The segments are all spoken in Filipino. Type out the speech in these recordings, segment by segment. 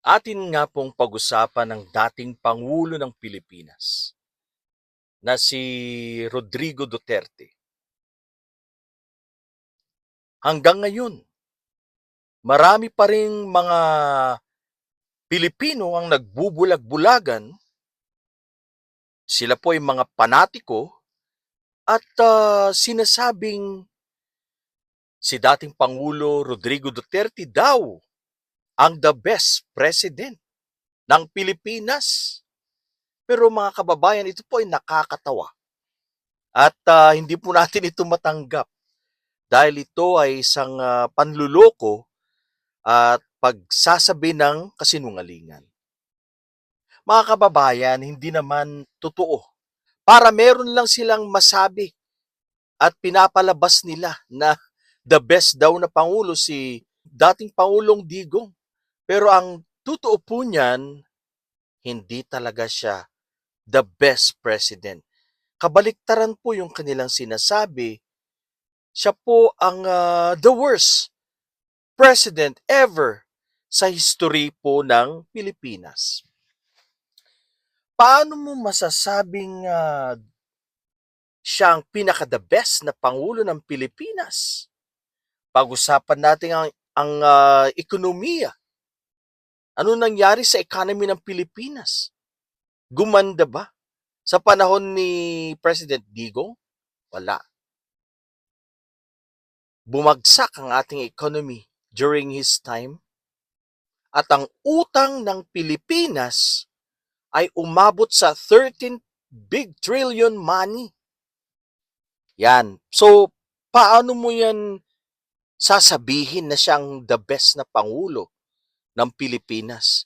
Atin nga pong pag-usapan ng dating Pangulo ng Pilipinas na si Rodrigo Duterte. Hanggang ngayon, marami pa rin mga Pilipino ang nagbubulag-bulagan. Sila po ay mga panatiko at ah, sinasabing si dating Pangulo Rodrigo Duterte daw ang the best president ng Pilipinas. Pero mga kababayan, ito po ay nakakatawa. At ah, hindi po natin ito matanggap dahil ito ay isang ah, panluloko at pagsasabi ng kasinungalingan. Mga kababayan, hindi naman totoo. Para meron lang silang masabi at pinapalabas nila na the best daw na Pangulo si dating Pangulong Digong. Pero ang totoo po niyan, hindi talaga siya the best president. Kabaliktaran po yung kanilang sinasabi, siya po ang ah, the worst president ever sa history po ng Pilipinas. Paano mo masasabing ah, siya ang pinaka-the best na Pangulo ng Pilipinas? Pag-usapan natin ang, ang ah, ekonomiya. Ano nangyari sa economy ng Pilipinas? Gumanda ba? Sa panahon ni President Digong? Wala. Bumagsak ang ating economy during his time. At ang utang ng Pilipinas ay umabot sa 13 big trillion money. Yan. So, paano mo yan sasabihin na siyang the best na Pangulo ng Pilipinas?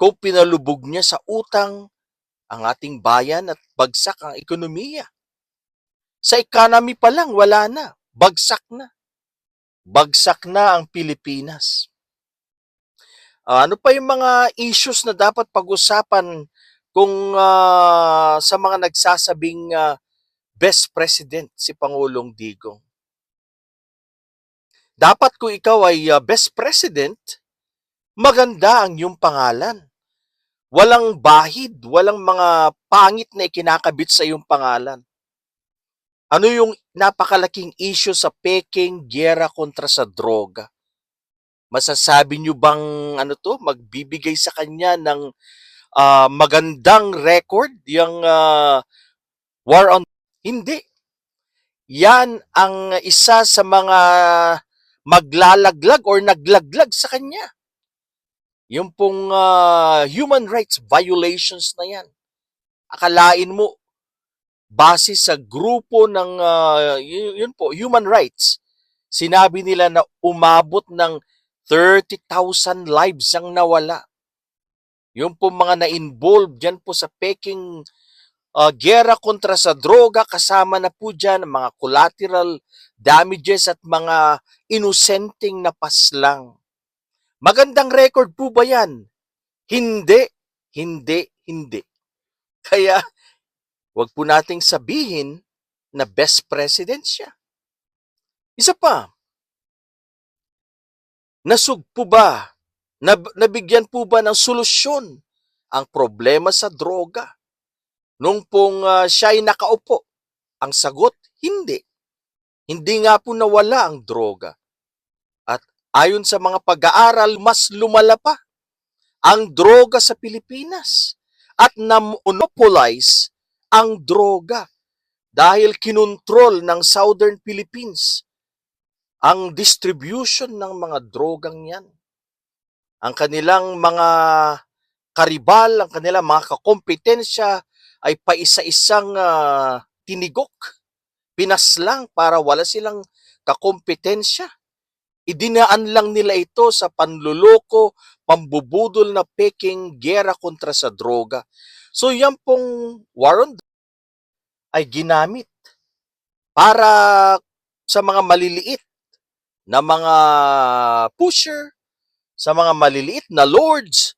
Kung pinalubog niya sa utang ang ating bayan at bagsak ang ekonomiya. Sa economy pa lang, wala na. Bagsak na. Bagsak na ang Pilipinas. Ano pa yung mga issues na dapat pag-usapan kung ah, sa mga nagsasabing ah, best president si Pangulong Digong? Dapat kung ikaw ay ah, best president, maganda ang iyong pangalan. Walang bahid, walang mga pangit na ikinakabit sa iyong pangalan. Ano yung napakalaking issue sa Peking gera kontra sa droga? Masasabi nyo bang ano to, magbibigay sa kanya ng ah, magandang record yung ah, war on hindi. Yan ang isa sa mga maglalaglag or naglaglag sa kanya. Yung pong ah, human rights violations na yan. Akalain mo, base sa grupo ng, y- yun po, human rights, sinabi nila na umabot ng 30,000 lives ang nawala. Yung po mga na-involve dyan po sa Peking uh, gera kontra sa droga, kasama na po dyan mga collateral damages at mga inosenteng napaslang. Magandang record po ba yan? Hindi, hindi, hindi. Kaya, wag po nating sabihin na best president siya. Isa pa, nasug po ba, nab- nabigyan po ba ng solusyon ang problema sa droga? Nung pong ah, siya ay nakaupo, ang sagot, hindi. Hindi nga po nawala ang droga. Ayon sa mga pag-aaral, mas lumala pa ang droga sa Pilipinas at na-monopolize ang droga dahil kinontrol ng Southern Philippines ang distribution ng mga drogang yan. Ang kanilang mga karibal, ang kanilang mga kakompetensya ay paisa-isang ah, tinigok, pinaslang para wala silang kakompetensya. Idinaan lang nila ito sa panluloko, pambubudol na peking gera kontra sa droga. So yan pong war on ay ginamit para sa mga maliliit na mga pusher, sa mga maliliit na lords.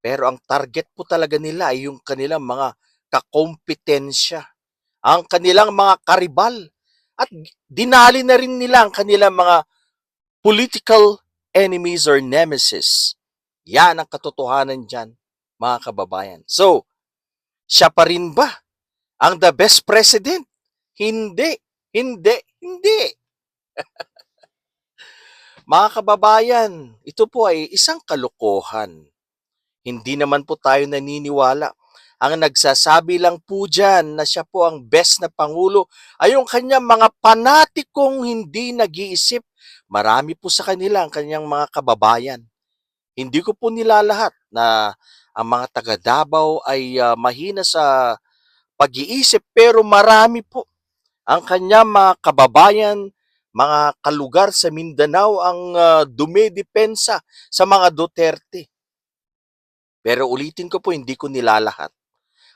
Pero ang target po talaga nila ay yung kanilang mga kakompetensya, ang kanilang mga karibal. At dinali na rin nila ang kanilang mga political enemies or nemesis. Yan ang katotohanan dyan, mga kababayan. So, siya pa rin ba ang the best president? Hindi, hindi, hindi. mga kababayan, ito po ay isang kalokohan. Hindi naman po tayo naniniwala. Ang nagsasabi lang po dyan na siya po ang best na Pangulo ay yung kanyang mga panatikong hindi nag-iisip. Marami po sa kanila ang kanyang mga kababayan. Hindi ko po nilalahat na ang mga taga Davao ay ah, mahina sa pag-iisip pero marami po ang kanyang mga kababayan, mga kalugar sa Mindanao ang ah, dumedepensa sa mga Duterte. Pero ulitin ko po, hindi ko nilalahat.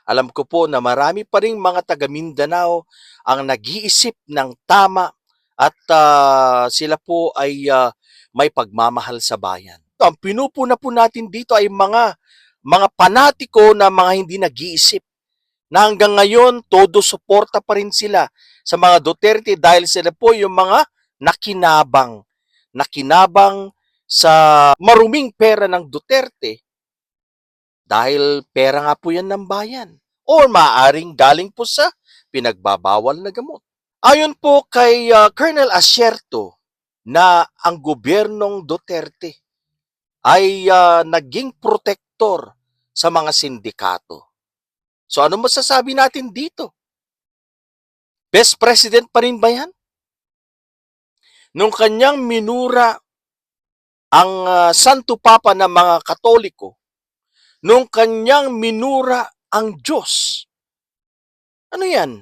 Alam ko po na marami pa rin mga taga Mindanao ang nag-iisip ng tama at ah, sila po ay ah, may pagmamahal sa bayan. Ang pinupuna po natin dito ay mga mga panatiko na mga hindi nag-iisip na hanggang ngayon todo suporta pa rin sila sa mga Duterte dahil sila po yung mga nakinabang nakinabang sa maruming pera ng Duterte dahil pera nga po yan ng bayan. Or maaaring galing po sa pinagbabawal na gamot. Ayon po kay uh, Colonel Asierto na ang gobyernong Duterte ay uh, naging protektor sa mga sindikato. So ano masasabi natin dito? Best president pa rin ba yan? Nung kanyang minura ang uh, Santo Papa ng mga Katoliko, nung kanyang minura ang Diyos. Ano yan?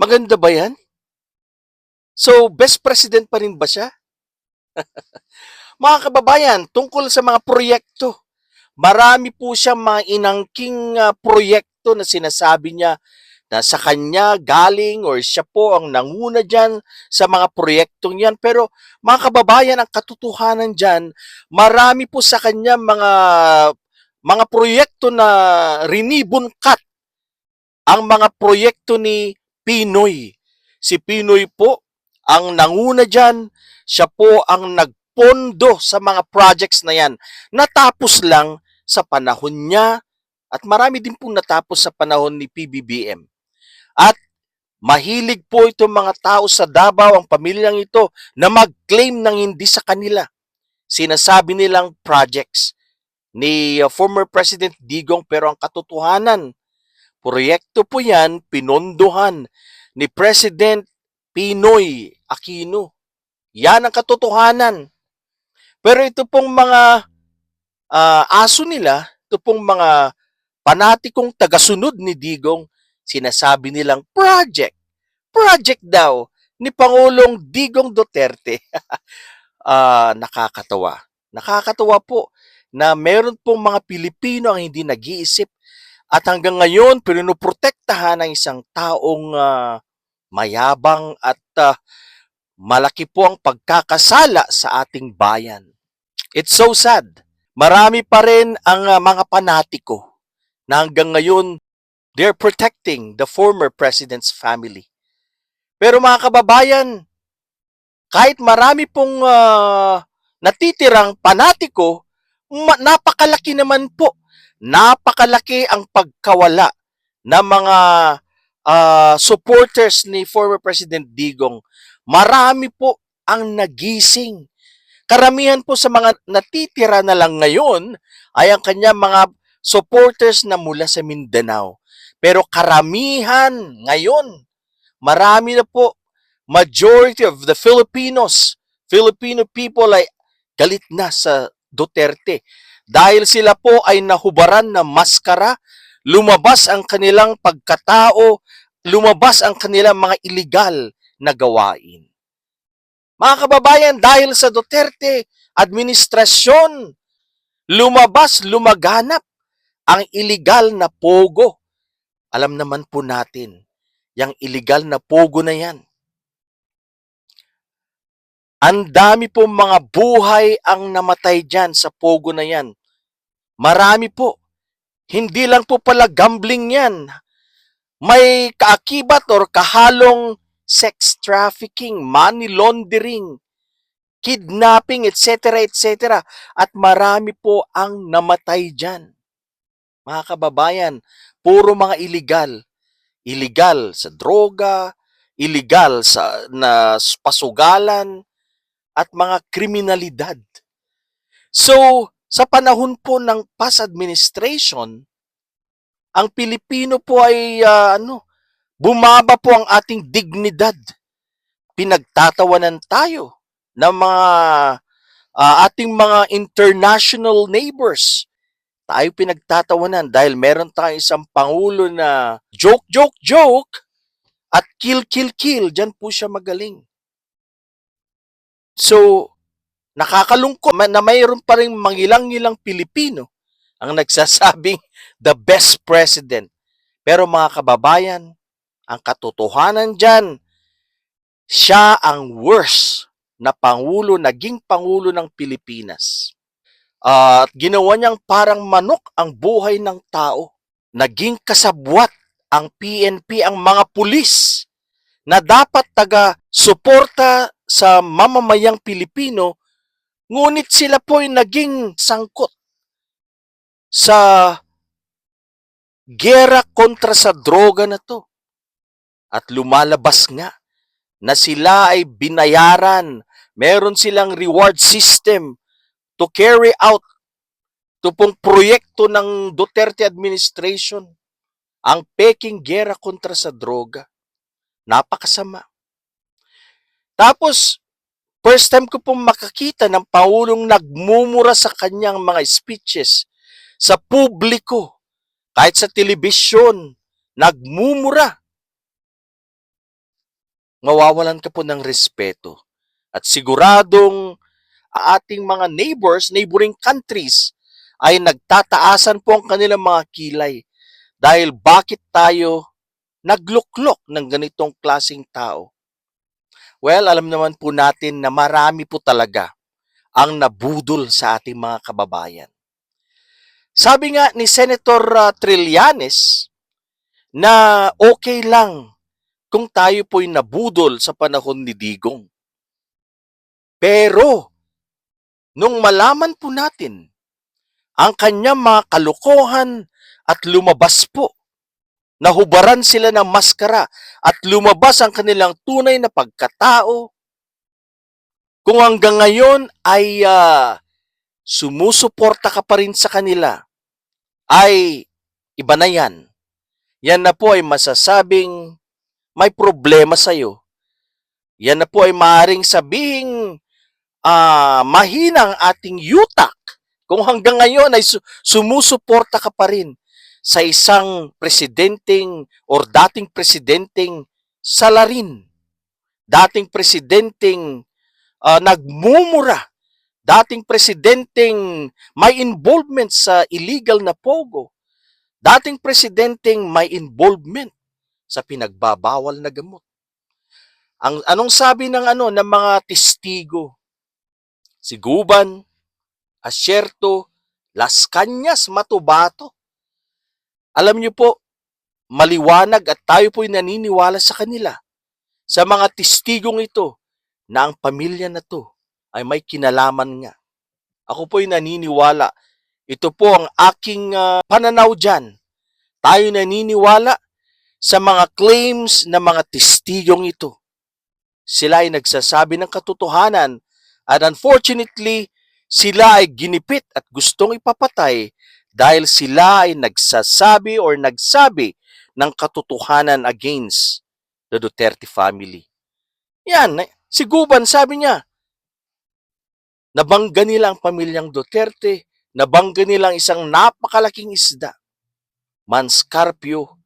Maganda ba yan? So, best president pa rin ba siya? mga kababayan, tungkol sa mga proyekto, marami po siyang mga inangking uh, proyekto na sinasabi niya na sa kanya galing or siya po ang nanguna dyan sa mga proyektong yan. Pero mga kababayan, ang katotohanan dyan, marami po sa kanya mga mga proyekto na rinibon cut ang mga proyekto ni Pinoy. Si Pinoy po ang nanguna dyan, siya po ang nagpondo sa mga projects na yan. Natapos lang sa panahon niya at marami din pong natapos sa panahon ni PBBM. At mahilig po itong mga tao sa Davao, ang pamilyang ito, na mag-claim ng hindi sa kanila. Sinasabi nilang projects ni uh, former President Digong pero ang katotohanan, proyekto po yan, pinondohan ni President Pinoy Aquino. Yan ang katotohanan. Pero ito pong mga uh, aso nila, ito pong mga panatikong tagasunod ni Digong, sinasabi nilang project. Project daw ni Pangulong Digong Duterte. uh, nakakatawa. Nakakatawa po na meron pong mga Pilipino ang hindi nag-iisip at hanggang ngayon pinuprotektahan ng isang taong uh, mayabang at uh, malaki po ang pagkakasala sa ating bayan. It's so sad. Marami pa rin ang uh, mga panatiko na hanggang ngayon they're protecting the former president's family. Pero mga kababayan, kahit marami pong uh, natitirang panatiko, napakalaki naman po. Napakalaki ang pagkawala ng mga uh, supporters ni former President Digong. Marami po ang nagising. Karamihan po sa mga natitira na lang ngayon ay ang kanya mga supporters na mula sa Mindanao. Pero karamihan ngayon, marami na po, majority of the Filipinos, Filipino people ay galit na sa Duterte. Dahil sila po ay nahubaran na maskara, lumabas ang kanilang pagkatao, lumabas ang kanilang mga iligal na gawain. Mga kababayan, dahil sa Duterte administrasyon, lumabas, lumaganap ang iligal na pogo. Alam naman po natin, yung iligal na pogo na yan, ang dami po mga buhay ang namatay dyan sa pogo na yan. Marami po. Hindi lang po pala gambling yan. May kaakibat or kahalong sex trafficking, money laundering. kidnapping, etc., etc. At marami po ang namatay dyan. Mga kababayan, puro mga illegal. Illegal sa droga, illegal sa na pasugalan, at mga kriminalidad. So, sa panahon po ng past administration, ang Pilipino po ay ah, ano, bumaba po ang ating dignidad. Pinagtatawanan tayo ng mga ah, ating mga international neighbors. Tayo pinagtatawanan dahil meron tayong isang pangulo na joke, joke, joke at kill, kill, kill. Diyan po siya magaling. So, nakakalungkot na mayroon pa rin mangilang-ilang Pilipino ang nagsasabing the best president. Pero mga kababayan, ang katotohanan dyan, siya ang worst na pangulo, naging pangulo ng Pilipinas. At ginawa niyang parang manok ang buhay ng tao. Naging kasabwat ang PNP, ang mga pulis na dapat taga-suporta sa mamamayang Pilipino, ngunit sila po ay naging sangkot sa gera kontra sa droga na to. At lumalabas nga na sila ay binayaran. Meron silang reward system to carry out to pong proyekto ng Duterte administration. Ang peking gera kontra sa droga. Napakasama. Tapos, first time ko pong makakita ng Pangulong nagmumura sa kanyang mga speeches sa publiko, kahit sa telebisyon, nagmumura. Mawawalan ka po ng respeto. At siguradong ating mga neighbors, neighboring countries, ay nagtataasan po ang kanilang mga kilay. Dahil bakit tayo nagluklok ng ganitong klasing tao? Well, alam naman po natin na marami po talaga ang nabudol sa ating mga kababayan. Sabi nga ni Senator uh, Trillanes na okay lang kung tayo po'y nabudol sa panahon ni Digong. Pero, nung malaman po natin ang kanyang mga kalukuhan at lumabas po, nahubaran sila ng maskara at lumabas ang kanilang tunay na pagkatao, kung hanggang ngayon ay uh, sumusuporta ka pa rin sa kanila, ay iba na yan. Yan na po ay masasabing may problema sa'yo. Yan na po ay maaaring sabing uh, mahina ang ating yutak kung hanggang ngayon ay su- sumusuporta ka pa rin sa isang presidenteng or dating presidenteng salarin. Dating presidenteng uh, nagmumura. Dating presidenteng may involvement sa illegal na pogo. Dating presidenteng may involvement sa pinagbabawal na gamot. Ang anong sabi ng ano ng mga testigo? Si Guban, Asyerto, Las Cañas, Matubato. Alam niyo po, maliwanag at tayo po'y naniniwala sa kanila, sa mga testigong ito, na ang pamilya na to ay may kinalaman nga. Ako po'y naniniwala. Ito po ang aking uh, pananaw dyan. Tayo naniniwala sa mga claims ng mga testigong ito. Sila ay nagsasabi ng katotohanan at unfortunately, sila ay ginipit at gustong ipapatay dahil sila ay nagsasabi or nagsabi ng katotohanan against the Duterte family. Yan, si Guban sabi niya, nabangga nila ang pamilyang Duterte, nabangga nilang isang napakalaking isda. Manscarpio,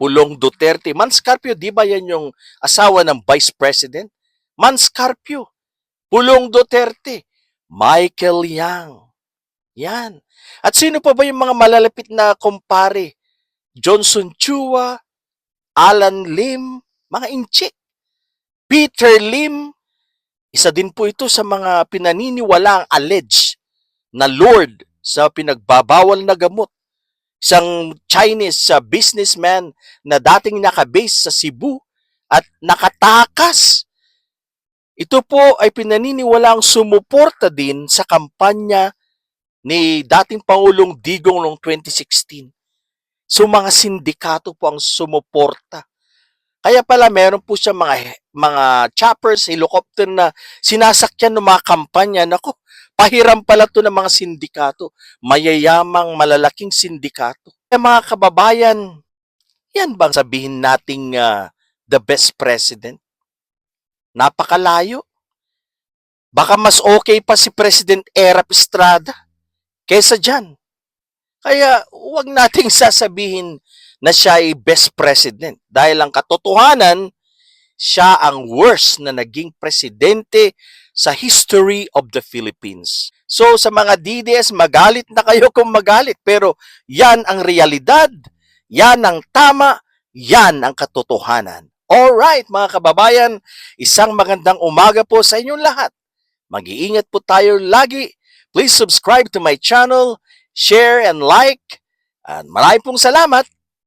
Pulong Duterte. Manscarpio, di ba yan yung asawa ng Vice President? Manscarpio, Pulong Duterte, Michael Yang. Yan. At sino pa ba yung mga malalapit na kumpare? Johnson Chua, Alan Lim, mga inchik. Peter Lim, isa din po ito sa mga pinaniniwalaang alleged na Lord sa pinagbabawal na gamot. Isang Chinese uh, businessman na dating nakabase sa Cebu at nakatakas Ito po ay pinaniniwalaang sumuporta din sa kampanya ni dating Pangulong Digong noong 2016. So mga sindikato po ang sumuporta. Kaya pala meron po siya mga mga choppers, helicopter na sinasakyan ng mga kampanya. Nako, pahiram pala to ng mga sindikato. Mayayamang malalaking sindikato. Kaya mga kababayan, yan bang sabihin nating ah, the best president? Napakalayo. Baka mas okay pa si President Erap Estrada kesa dyan. Kaya huwag nating sasabihin na siya ay best president dahil ang katotohanan, siya ang worst na naging presidente sa history of the Philippines. So sa mga DDS, magalit na kayo kung magalit, pero yan ang realidad, yan ang tama, yan ang katotohanan. Alright mga kababayan, isang magandang umaga po sa inyong lahat. Mag-iingat po tayo lagi. Please subscribe to my channel, share and like. At maraming pong salamat.